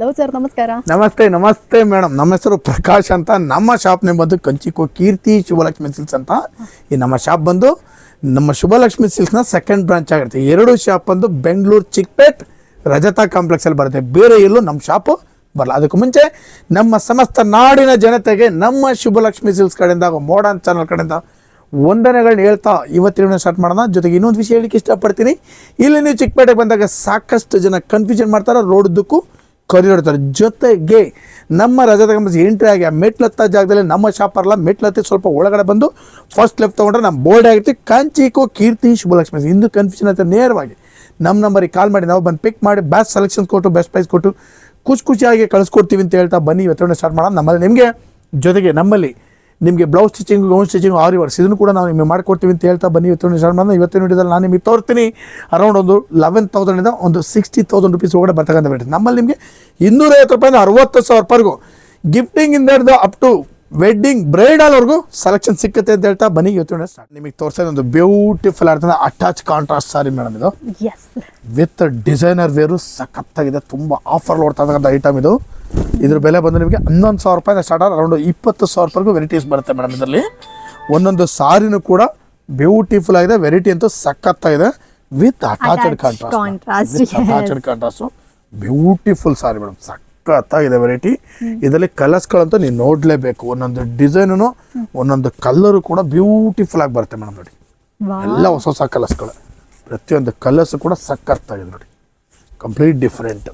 Hello sir ನಮಸ್ಕಾರ. ನಮಸ್ತೆ ನಮಸ್ತೆ ಮೇಡಮ್ ನಮ್ಮ ಹೆಸರು ಪ್ರಕಾಶ್ ಅಂತ. ನಮ್ಮ ಶಾಪ್ ನೇಮ್ ಬಂದು ಕಂಚಿಕೋ ಕೀರ್ತಿ ಶುಭಲಕ್ಷ್ಮಿ ಸಿಲ್ಕ್ಸ್ ಅಂತ ಈ ನಮ್ಮ ಶಾಪ್ ಬಂದು ನಮ್ಮ ಶುಭಲಕ್ಷ್ಮಿ ಸಿಲ್ಕ್ಸ್ನ ಸೆಕೆಂಡ್ ಬ್ರಾಂಚ್ ಆಗಿರುತ್ತೆ. ಎರಡು ಶಾಪ್ ಬಂದು ಬೆಂಗಳೂರು ಚಿಕ್ಪೇಟ್ ರಜತಾ ಕಾಂಪ್ಲೆಕ್ಸಲ್ಲಿ ಬರುತ್ತೆ. ಬೇರೆ ಎಲ್ಲೂ ನಮ್ಮ ಶಾಪು ಬರಲ್ಲ. ಅದಕ್ಕೂ ಮುಂಚೆ ನಮ್ಮ ಸಮಸ್ತ ನಾಡಿನ ಜನತೆಗೆ ನಮ್ಮ ಶುಭಲಕ್ಷ್ಮಿ ಸಿಲ್ಕ್ಸ್ ಕಡೆಯಿಂದ ಮೋಡನ್ ಚಾನಲ್ ಕಡೆಯಿಂದ ವಂದನೆಗಳನ್ನ ಹೇಳ್ತಾ ಇವತ್ತಿನ ಸ್ಟಾರ್ಟ್ ಮಾಡೋಣ. ಜೊತೆಗೆ ಇನ್ನೊಂದು ವಿಷಯ ಹೇಳಿಕ್ಕೆ ಇಷ್ಟಪಡ್ತೀನಿ. ಇಲ್ಲಿ ನೀವು ಚಿಕ್ಕಪೇಟೆಗೆ ಬಂದಾಗ ಸಾಕಷ್ಟು ಜನ ಕನ್ಫ್ಯೂಷನ್ ಮಾಡ್ತಾರೆ. ರೋಡ್ದಕ್ಕೂ ಕರಿಯೋಡ್ತಾರೆ ಜೊತೆಗೆ ನಮ್ಮ ರಜಾ ಕಂಪನಿ ಎಂಟ್ರಿ ಆಗಿ ಆ ಮೆಟ್ಲತ್ತ ಜಾಗದಲ್ಲಿ ನಮ್ಮ ಶಾಪ್ ಬರಲ್ಲ ಮೆಟ್ಲತ್ತಿ ಸ್ವಲ್ಪ ಒಳಗಡೆ ಬಂದು ಫಸ್ಟ್ ಲೆಫ್ಟ್ ತೊಗೊಂಡ್ರೆ ನಮ್ಮ ಬೋರ್ಡ್ ಆಗಿರ್ತಿ ಕಾಂಚಿಕೋ ಕೀರ್ತಿ, ಶುಭಲಕ್ಷ್ಮಿ. ಇಂದು ಕನ್ಫ್ಯೂಷನ್ ಅಂತ ನೇರವಾಗಿ. ನಮ್ಮ ನಂಬರಿಗೆ ಕಾಲ್ ಮಾಡಿ, ನಾವು ಬಂದು ಪಿಕ್ ಮಾಡಿ ಬೆಸ್ಟ್ ಸೆಲೆಕ್ಷನ್ ಕೊಟ್ಟು ಬೆಸ್ಟ್ ಪ್ರೈಸ್ ಕೊಟ್ಟು, ಖುಷಿ ಖುಷಿಯಾಗಿ ಕಳಿಸ್ಕೊಡ್ತೀವಿ ಅಂತ ಹೇಳ್ತಾ ಬನ್ನಿ. ಇವತ್ತು ಸ್ಟಾರ್ಟ್ ಮಾಡೋಣ. ನಮ್ಮಲ್ಲಿ ನಿಮಗೆ ಜೊತೆಗೆ ನಮ್ಮಲ್ಲಿ ನಿಮಗೆ blouse stitching gown stitching aari works ಇದನ್ನು ಕೂಡ ನಾವು ನಿಮಗೆ ಮಾಡ್ಕೊಡ್ತೀವಿ ಅಂತ ಹೇಳ್ತಾ ಬನ್ನಿ. ಇವತ್ತು ಸ್ಟಾರ್ಟ್ ಇವತ್ತಿನ ವಿಡಿಯೋದಲ್ಲಿ ನಾನು ನಿಮಗೆ ತೋರ್ತೀನಿ. ಅರೌಂಡ್ ಒಂದು ಲೆವೆನ್ ತೌಸಂಡಿಂದ ಒಂದು ಸಿಕ್ಸ್ಟಿ ತೌಸಂಡ್ ರುಪೀಸ್ ಒಳಗಡೆ ಬರ್ತಕ್ಕಂಥ ಬೇಡ ನಮ್ಮಲ್ಲಿ ನಿಮಗೆ ಇನ್ನೂರೈವತ್ತು ರೂಪಾಯಿಂದ ಅರವತ್ತು ಸಾವಿರ ರೂಪಾಯಿಗೂ ಗಿಫ್ಟಿಂಗ್ ಇಂದ ಹಿಡಿದು ಅಪ್ ಟು ವೆಡ್ಡಿಂಗ್ ಬ್ರೈಡಲ್ವರೆಗೂ ಸೆಲೆಕ್ಷನ್ ಸಿಕ್ಕುತ್ತೆ ಅಂತ ಹೇಳ್ತಾ ಬನ್ನಿ. ಇವತ್ತು ಸ್ಟಾರ್ಟ್ ನಿಮಗೆ ತೋರಿಸೋದು ಒಂದು ಬ್ಯೂಟಿಫುಲ್ ಆಗ್ತದೆ ಅಟ್ಯಾಚ್ ಕಾಂಟ್ರಾಸ್ಟ್ ಸಾರಿ ಮೇಡಮ್ ಇದು. ವಿತ್ ಡಿಸೈನರ್ ವೇರು ಸಖತ್ತಾಗಿದೆ. ತುಂಬ ಆಫರ್ ಓಡ್ತಕ್ಕಂಥ ಐಟಮ್ ಇದು. ಇದ್ರ ಬೆಲೆ ಬಂದು ನಿಮಗೆ ಹನ್ನೊಂದು ಸಾವಿರ ರೂಪಾಯಿಂದ ಸ್ಟಾರ್ಟ್ ಆಗಿ ಅರೌಂಡ್ ಇಪ್ಪತ್ತು ಸಾವಿರ ರೂಪಾಯಿಗೂ ವೆರೈಟೀಸ್ ಬರುತ್ತೆ ಮೇಡಮ್ ಇದರಲ್ಲಿ. ಒಂದೊಂದು ಸಾರಿನೂ ಕೂಡ ಬ್ಯೂಟಿಫುಲ್ ಆಗಿದೆ ವೆರೈಟಿ ಅಂತೂ ಸಕ್ಕತ್ತಾಗಿದೆ with attached contrast contrast beautiful sari madam ಸಖತ್ತಾಗಿದೆ ವೆರೈಟಿ ಇದರಲ್ಲಿ ಕಲರ್ಸ್ಗಳಂತೂ ನೀವು ನೋಡಲೇಬೇಕು. ಒಂದೊಂದು ಡಿಸೈನು ಒಂದೊಂದು ಕಲರು ಕೂಡ ಬ್ಯೂಟಿಫುಲ್ ಆಗಿ ಬರುತ್ತೆ ಮೇಡಮ್ ನೋಡಿ. ಎಲ್ಲ ಹೊಸ ಹೊಸ ಕಲರ್ಸ್ಗಳು. ಪ್ರತಿಯೊಂದು ಕಲರ್ಸ್ ಕೂಡ ಸಕ್ಕತ್ತಾಗಿದೆ ನೋಡಿ. ಕಂಪ್ಲೀಟ್ ಡಿಫ್ರೆಂಟ್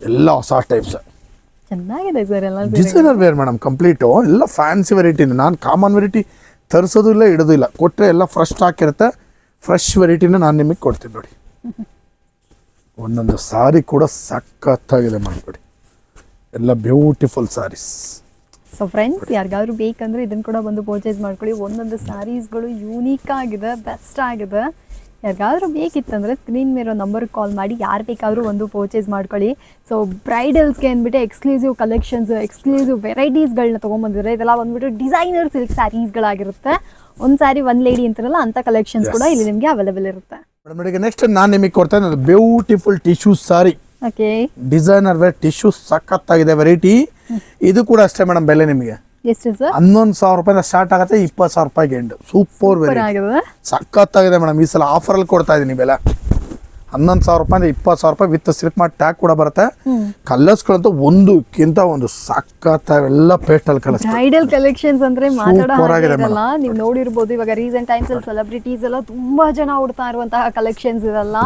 ಎಲ್ಲ ಹೊಸ ಟೈಪ್ಸ್ ಚೆನ್ನಾಗಿದೆ ಸರ್ ಎಲ್ಲ ಡಿಸೈನರ್ ವೇರ್ ಮೇಡಮ್ ಕಂಪ್ಲೀಟು ಎಲ್ಲ ಫ್ಯಾನ್ಸಿ ವೆರೈಟಿ ನಾನು ಕಾಮನ್ ವೆರೈಟಿ ತರಿಸೋದು ಇಲ್ಲ ಇಡೋದು ಇಲ್ಲ. ಕೊಟ್ಟರೆ ಎಲ್ಲ ಫ್ರೆಶ್ ಸ್ಟಾಕ್ ಇರುತ್ತೆ ಫ್ರೆಶ್ ವೆರೈಟಿನ ನಾನು ನಿಮಗೆ ಕೊಡ್ತೀನಿ ನೋಡಿ. ಒಂದೊಂದು ಸಾರಿ ಕೂಡ ಸಖತ್ತಾಗಿದೆ ನೋಡಿ. ಎಲ್ಲ ಬ್ಯೂಟಿಫುಲ್ ಸಾರೀಸ್ ಸೊ ಫ್ರೆಂಡ್ಸ್ ಯಾರಿಗಾದ್ರು ಬೇಕಂದ್ರೆ ಇದನ್ನ ಕೂಡ ಬಂದು ಪರ್ಚೇಸ್ ಮಾಡ್ಕೊಳ್ಳಿ. ಒಂದೊಂದು ಸ್ಯಾರೀಸ್ಗಳು ಯೂನೀಕ್ ಆಗಿದೆ ಬೆಸ್ಟ್ ಆಗಿದೆ. ಯಾರಿಗಾದ್ರೂ ಬೇಕಿತ್ತಂದರೆ ಸ್ಕ್ರೀನ್ ಮೇರೋ ನಂಬರ್ ಕಾಲ್ ಮಾಡಿ ಯಾರು ಬೇಕಾದರೂ ಒಂದು ಪರ್ಚೇಸ್ ಮಾಡ್ಕೊಳ್ಳಿ. ಸೊ ಬ್ರೈಡಲ್ಸ್ಗೆ ಅಂದ್ಬಿಟ್ಟು ಎಕ್ಸ್ಕ್ಲೂಸಿವ್ ಕಲೆಕ್ಷನ್ಸ್ ಎಕ್ಸ್ಕ್ಲೂಸಿವ್ ವೆರೈಟೀಸ್ಗಳನ್ನ ತೊಗೊಂಬಂದಿದ್ದಾರೆ. ಇದೆಲ್ಲ ಬಂದ್ಬಿಟ್ಟು ಡಿಸೈನರ್ ಸಿಲ್ಕ್ ಸ್ಯಾರೀಸ್ಗಳಾಗಿರುತ್ತೆ ಒಂದು ಸ್ಯಾರಿ ಒಂದು ಲೇಡಿ ಅಂತಾರಲ್ಲ ಅಂಥ ಕಲೆಕ್ಷನ್ಸ್ ಕೂಡ ಇಲ್ಲಿ ನಿಮಗೆ ಅವೈಲೇಬಲ್ ಇರುತ್ತೆ. ಮೇಡಮ್ ನೆಕ್ಸ್ಟ್ ನಾನು ನಿಮಗೆ ಕೊಡ್ತೇನೆ beautiful tissue sari okay designer wear tissue ಸಖತ್ತಾಗಿದೆ ವೆರೈಟಿ ಇದು ಕೂಡ ಅಷ್ಟೇ ಮೇಡಮ್ ಬೆಲೆ ನಿಮಗೆ. ಎಷ್ಟು ಸರ್ ಹನ್ನೊಂದು ಸಾವಿರ ರೂಪಾಯಿಂದ ಸ್ಟಾರ್ಟ್ ಆಗುತ್ತೆ ಇಪ್ಪತ್ತು ಸಾವಿರ ರೂಪಾಯಿಗೆ ಎಂಡ್ ಸೂಪರ್ ವೆರೈಟಿ ಸಖತ್ತಾಗಿದೆ ಮೇಡಮ್ ಈ ಸಲ ಆಫರಲ್ಲಿ ಕೊಡ್ತಾ ಇದ್ದೀನಿ ಬೆಲೆ. ಹನ್ನೊಂದು ಸಾವಿರ ಅಂದ್ರೆ ಇಪ್ಪತ್ತು ಸಾವಿರ ರೂಪಾಯಿ ವಿತ್ ಸಿಲ್ಕ್ ಮಾಡಿ ಟ್ಯಾಕ್ ಕೂಡ ಬರುತ್ತೆ. ಕಲರ್ಸ್ಗಳಂತೂ ಒಂದಕ್ಕಿಂತ ಒಂದು ಸಖತ್ ಎಲ್ಲ ಪೇಸ್ಟಲ್ ಕಲರ್ಸ್ ಬ್ರೈಡಲ್ ಕಲೆಕ್ಷನ್ಸ್ ಅಂದ್ರೆ ಮಾತಾಡೋ Super ಆಗಿದೆ ಹಾಗೆ ನೀವು ನೋಡಿರ್ಬೋದು ಇವಾಗ ರೀಸೆಂಟ್ ಟೈಮ್ಸ್ ಅಲ್ಲಿ ಸೆಲೆಬ್ರಿಟೀಸ್ ಎಲ್ಲ ತುಂಬಾ ಜನ ಉಡ್ತಾ ಇರುವಂತಹ ಕಲೆಕ್ಷನ್ಸ್ ಇದೆಲ್ಲ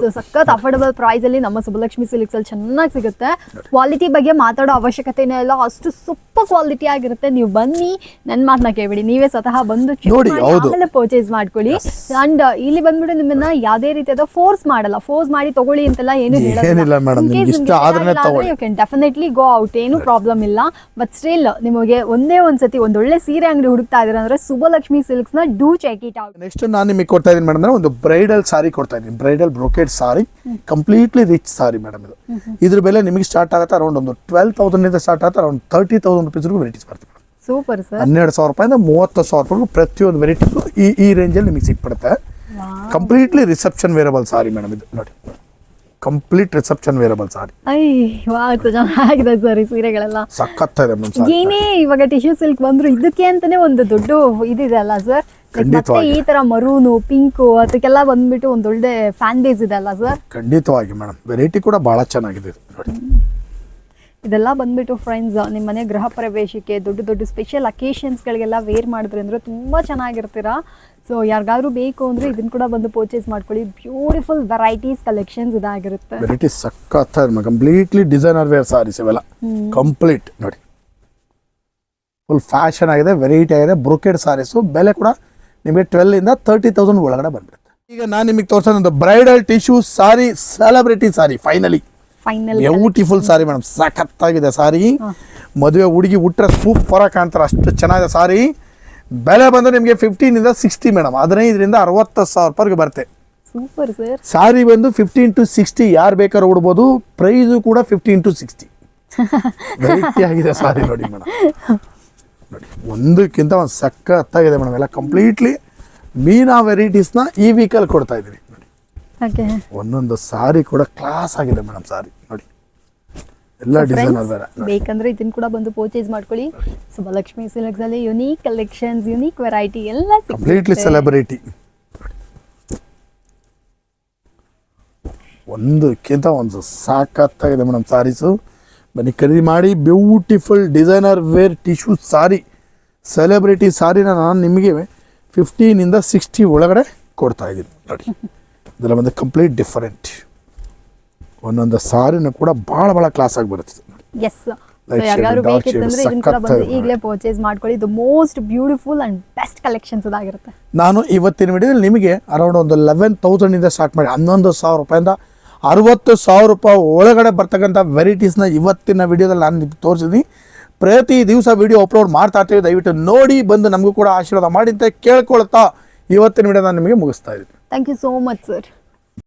ಸೊ ಸಖತ್ ಅಫೋರ್ಡಬಲ್ ಪ್ರೈಸ್ ಅಲ್ಲಿ ನಮ್ಮ ಸುಬ್ಬಲಕ್ಷ್ಮಿ ಸಿಲ್ಕ್ಸ್ ಅಲ್ಲಿ ಚೆನ್ನಾಗಿ ಸಿಗುತ್ತೆ. ಕ್ವಾಲಿಟಿ ಬಗ್ಗೆ ಮಾತಾಡೋ ಅವಶ್ಯಕತೆನೇ ಇಲ್ಲ. ಅಷ್ಟು ಸೂಪರ್ ಕ್ವಾಲಿಟಿ ಆಗಿರುತ್ತೆ. ನೀವು ಬನ್ನಿ ನನ್ನ ಮಾತನ್ನ ಕೇಳ್ಬಿಡಿ. ನೀವೇ ಸ್ವತಃ ಬಂದು ಪರ್ಚೇಸ್ ಮಾಡ್ಕೊಳ್ಳಿ. ಅಂಡ್ ಇಲ್ಲಿ ಬಂದ್ಬಿಟ್ಟು ನಿಮ್ಮನ್ನ ಯಾವ್ದೇ ರೀತಿಯಾದ ಫೋರ್ಸ್ ಮಾಡಲ್ಲ. ಫೋಸ್ ಮಾಡಿ ತಗೊಳ್ಳಿ ಅಂತೆಲ್ಲ ಏನು ಏನಿಲ್ಲ ಮೇಡಮ್ ನಿಮ್ಗೆ ಇಷ್ಟ ಆದ್ರೆ ತಗೊಳ್ಳಿ. You can definitely go out ಏನು ಪ್ರಾಬ್ಲಮ್ ಇಲ್ಲ. ಬಟ್ ಸ್ಟಿಲ್ ನಿಮಗೆ ಒಂದೇ ಒಂದ್ಸತಿ ಒಂದೊಳ್ಳೆ ಸೀರೆ ಅಂಗಡಿ ಹುಡುಕ್ತಾ ಇದೀರ ಅಂದ್ರೆ Subbalakshmi ಸಿಲ್ಕ್ಸ್ನ do check it out next ನಾನು ನಿಮಗೆ ಕೊಡ್ತಾ ಇದೀನಿ ಮೇಡಮ್ ಒಂದು ಬ್ರೈಡಲ್ ಸಾರಿ ಕೊಡ್ತಾ ಇದೀನಿ bridal brocade sari completely rich sari madam ಇದು. ಇದ್ರ ಬೆಲೆ ನಿಮಗೆ ಸ್ಟಾರ್ಟ್ ಆಗುತ್ತೆ ಅರೌಂಡ್ ಒಂದು ಟ್ವೆಲ್ ತೌಸಂಡ್ ಇಂದ ಸ್ಟಾರ್ಟ್ ಆಗುತ್ತೆ ಅರೌಂಡ್ ತರ್ಟಿ ತೌಸಂಡ್ ರುಪೀಸ್ಗೂ ವೆರೈಟೀಸ್ ಬರ್ತದೆ ಸೂಪರ್ ಸರ್ ಹನ್ನೆರಡು ಸಾವಿರ ರೂಪಾಯಿಂದ ಮೂವತ್ತು ಸಾವಿರ ರೂಪಾಯಿ ಪ್ರತಿಯೊಂದು ವೆರೈಟಿಗೂ ಈ ಈ ರೇಂಜಲ್ಲಿ ನಿಮಗೆ ಸಿಕ್ಬಿಡುತ್ತೆ. Completely reception wearable sari madam ಇದು ನೋಡಿ. ಕಂಪ್ಲೀಟ್ ರಿಸೆಪ್ಷನ್ ವೇರಬಲ್ ಸಾರಿ ಐ ವಾ ಚೆನ್ನಾಗಿದೆ ಸರ್ ಈ ಸೀರೆಗಳೆಲ್ಲ. ಸಖತ್ತಾಗಿದೆ ಮೇಡಮ್ ಸಾರಿ ಏನೇ ಇವಾಗ ಟಿಶ್ಯೂ ಸಿಲ್ಕ್ ಬಂದ್ರು ಇದಕ್ಕೆ ಅಂತಾನೆ ಒಂದು ದೊಡ್ಡ ಇದಿದೆ ಅಲ್ಲ ಸರ್? ಮತ್ತೆ ಈ ತರ ಮರೂನು ಪಿಂಕು ಅದಕ್ಕೆಲ್ಲ ಬಂದ್ಬಿಟ್ಟು ಒಂದೊಳ್ಳೆ ಫ್ಯಾನ್ ಬೇಸ್ ಇದೆ ಅಲ್ಲ ಸರ್? ಖಂಡಿತವಾಗಿ ಮೇಡಮ್ ವೆರೈಟಿ ಕೂಡ ಬಹಳ ಚೆನ್ನಾಗಿದೆ ಇದು ನೋಡಿ. ಇದೆಲ್ಲ ಬಂದ್ಬಿಟ್ಟು ಫ್ರೆಂಡ್ಸ್ ನಿಮ್ಮ ಮನೆ ಗೃಹ ಪ್ರವೇಶಕ್ಕೆ ದೊಡ್ಡ ದೊಡ್ಡ ಸ್ಪೆಷಲ್ ಅಕೇಶನ್ಸ್ಗಳಿಗೆಲ್ಲ ವೇರ್ ಮಾಡಿದ್ರೆ ಅಂದರೆ ತುಂಬ ಚೆನ್ನಾಗಿರ್ತೀರಾ? ಸೊ ಯಾರಿಗಾದ್ರೂ ಬೇಕು ಅಂದರೆ ಇದನ್ನು ಕೂಡ ಬಂದು ಪರ್ಚೇಸ್ ಮಾಡ್ಕೊಳ್ಳಿ. ಬ್ಯೂಟಿಫುಲ್ ವೆರೈಟೀಸ್ ಕಲೆಕ್ಷನ್ಸ್ ಇದಾಗಿರುತ್ತೆ. ವೆರೈಟಿ ಸಖತ್ ಕಂಪ್ಲೀಟ್ಲಿ ಡಿಸೈನರ್ ವೇರ್ ಸಾರೀಸ್ ಇವೆಲ್ಲ. ಕಂಪ್ಲೀಟ್ ನೋಡಿ. ಫುಲ್ ಫ್ಯಾಷನ್ ಆಗಿದೆ ವೆರೈಟಿ ಆಗಿದೆ ಬ್ರೊಕೆಡ್ ಸಾರೀಸು ಬೆಲೆ ಕೂಡ ನಿಮಗೆ ಟ್ವೆಲ್ ಇಂದ ತರ್ಟಿ ತೌಸಂಡ್ ಒಳಗಡೆ ಬಂದ್ಬಿಡುತ್ತೆ. ಈಗ ನಾನು ನಿಮಗೆ ತೋರಿಸೋದು bridal tissue sari celebrity sari finally final beautiful sari madam ಸಖತ್ತಾಗಿದೆ ಸಾರಿ ಮದುವೆ ಹುಡುಗಿ ಉಟ್ರೆ ಸೂಪರ್ ಆಗಿ ಕಾಣ್ತಾರೆ. ಅಷ್ಟು ಚೆನ್ನಾಗಿದೆ ಸಾರಿ ಬೆಲೆ ಬಂದ್ರೆ ನಿಮಗೆ ಫಿಫ್ಟೀನ್ ಇಂದ ಸಿಕ್ಸ್ಟಿ ಮೇಡಮ್ ಹದಿನೈದರಿಂದ ಅರವತ್ತು ಸಾವಿರ ರೂಪಾಯಿಗೆ ಬರುತ್ತೆ. ಸೂಪರ್ ಸರ್ ಸಾರಿ ಬಂದು ಫಿಫ್ಟೀನ್ ಟು ಸಿಕ್ಸ್ಟಿ ಯಾರು ಬೇಕಾದ್ರೂ ಉಡ್ಬೋದು. ಪ್ರೈಸು ಕೂಡ ಫಿಫ್ಟೀನ್ ಟು ಸಿಕ್ಸ್ಟಿ ವೆರೈಟಿ ಆಗಿದೆ ಸಾರಿ ನೋಡಿ ಮೇಡಮ್ ನೋಡಿ ಒಂದಕ್ಕಿಂತ ಒಂದು ಸಖತ್ತಾಗಿದೆ ಮೇಡಮ್ ಎಲ್ಲ ಕಂಪ್ಲೀಟ್ಲಿ ಮೀನಾ ವೆರೈಟೀಸ್ನ ಈ ವೀಕಲ್ಲಿ ಕೊಡ್ತಾ ಇದ್ದೀವಿ. ಒಂದೊಂದು ಸಾರಿ ಕೂಡ ಕ್ಲಾಸ್ ಆಗಿದೆ ಮೇಡಮ್ ಸಾರಿ. ನೋಡಿ. ಎಲ್ಲ ಡಿಸೈನ್ ಬೇಕಂದ್ರೆ ಇದನ್ನ ಕೂಡ ಬಂದು ಪರ್ಚೇಸ್ ಮಾಡ್ಕೊಳ್ಳಿ. ಸುಬ್ಬಲಕ್ಷ್ಮಿ ಸಿಲ್ಕ್ಸ್ ಅಲ್ಲಿ ಯುನೀಕ್ ಕಲೆಕ್ಷನ್ಸ್ ಯುನೀಕ್ ವೆರೈಟಿ ಎಲ್ಲ ಕಂಪ್ಲೀಟ್ಲಿ ಸೆಲೆಬ್ರಿಟಿ ಒಂದಕ್ಕಿಂತ ಒಂದು ಸಾಕತ್ತಾಗಿದೆ ಮೇಡಮ್ ಸಾರೀಸು ಬನ್ನಿ ಖರೀದಿ ಮಾಡಿ. Beautiful designer wear tissue sari celebrity ಸಾರಿನ ನಾನು ನಿಮಗೆ ಫಿಫ್ಟೀನಿಂದ ಸಿಕ್ಸ್ಟಿ ಒಳಗಡೆ ಕೊಡ್ತಾ ಇದ್ದೀನಿ. ನೋಡಿ. ಇದೆಲ್ಲ ಬಂದು ಕಂಪ್ಲೀಟ್ ಡಿಫರೆಂಟ್ ಒಂದೊಂದು ಸಾರಿನೂ ಕೂಡ ಭಾಳ ಭಾಳ ಕ್ಲಾಸ್ ಆಗಿ ಬರುತ್ತೆ ಎಸ್ ಬೇಕಿತ್ತಂದ್ರೆ ಇದನ್ನ ಕೂಡ ಬಂದು. ಈಗಲೇ ಪರ್ಚೇಸ್ ಮಾಡ್ಕೊಳ್ಳಿ. ಇದು most beautiful and best collections ಅದಾಗಿರುತ್ತೆ ನಾನು ಇವತ್ತಿನ ವಿಡಿಯೋದಲ್ಲಿ ನಿಮಗೆ ಅರೌಂಡ್ ಒಂದು ಲೆವೆನ್ ತೌಸಂಡಿಂದ ಸ್ಟಾರ್ಟ್ ಮಾಡಿ ಹನ್ನೊಂದು ಸಾವಿರ ರೂಪಾಯಿಂದ ಅರವತ್ತು ಸಾವಿರ ರೂಪಾಯಿ ಒಳಗಡೆ ಬರ್ತಕ್ಕಂಥ ವೆರೈಟೀಸ್ನ ಇವತ್ತಿನ ವಿಡಿಯೋದಲ್ಲಿ ನಾನು ನಿಮ್ಗೆ ತೋರಿಸಿದ್ದೀನಿ ಪ್ರತಿ ದಿವಸ ವಿಡಿಯೋ ಅಪ್ಲೋಡ್ ಮಾಡ್ತಾ ಇರ್ತೀವಿ. ದಯವಿಟ್ಟು ನೋಡಿ ಬಂದು ನಮಗೂ ಕೂಡ ಆಶೀರ್ವಾದ ಮಾಡಿ ಅಂತ ಕೇಳ್ಕೊಳ್ತಾ ಇವತ್ತಿನ ವಿಡಿಯೋ ನಾನು ನಿಮಗೆ ಮುಗಿಸ್ತಾ ಇದ್ದೀನಿ. Thank you so much sir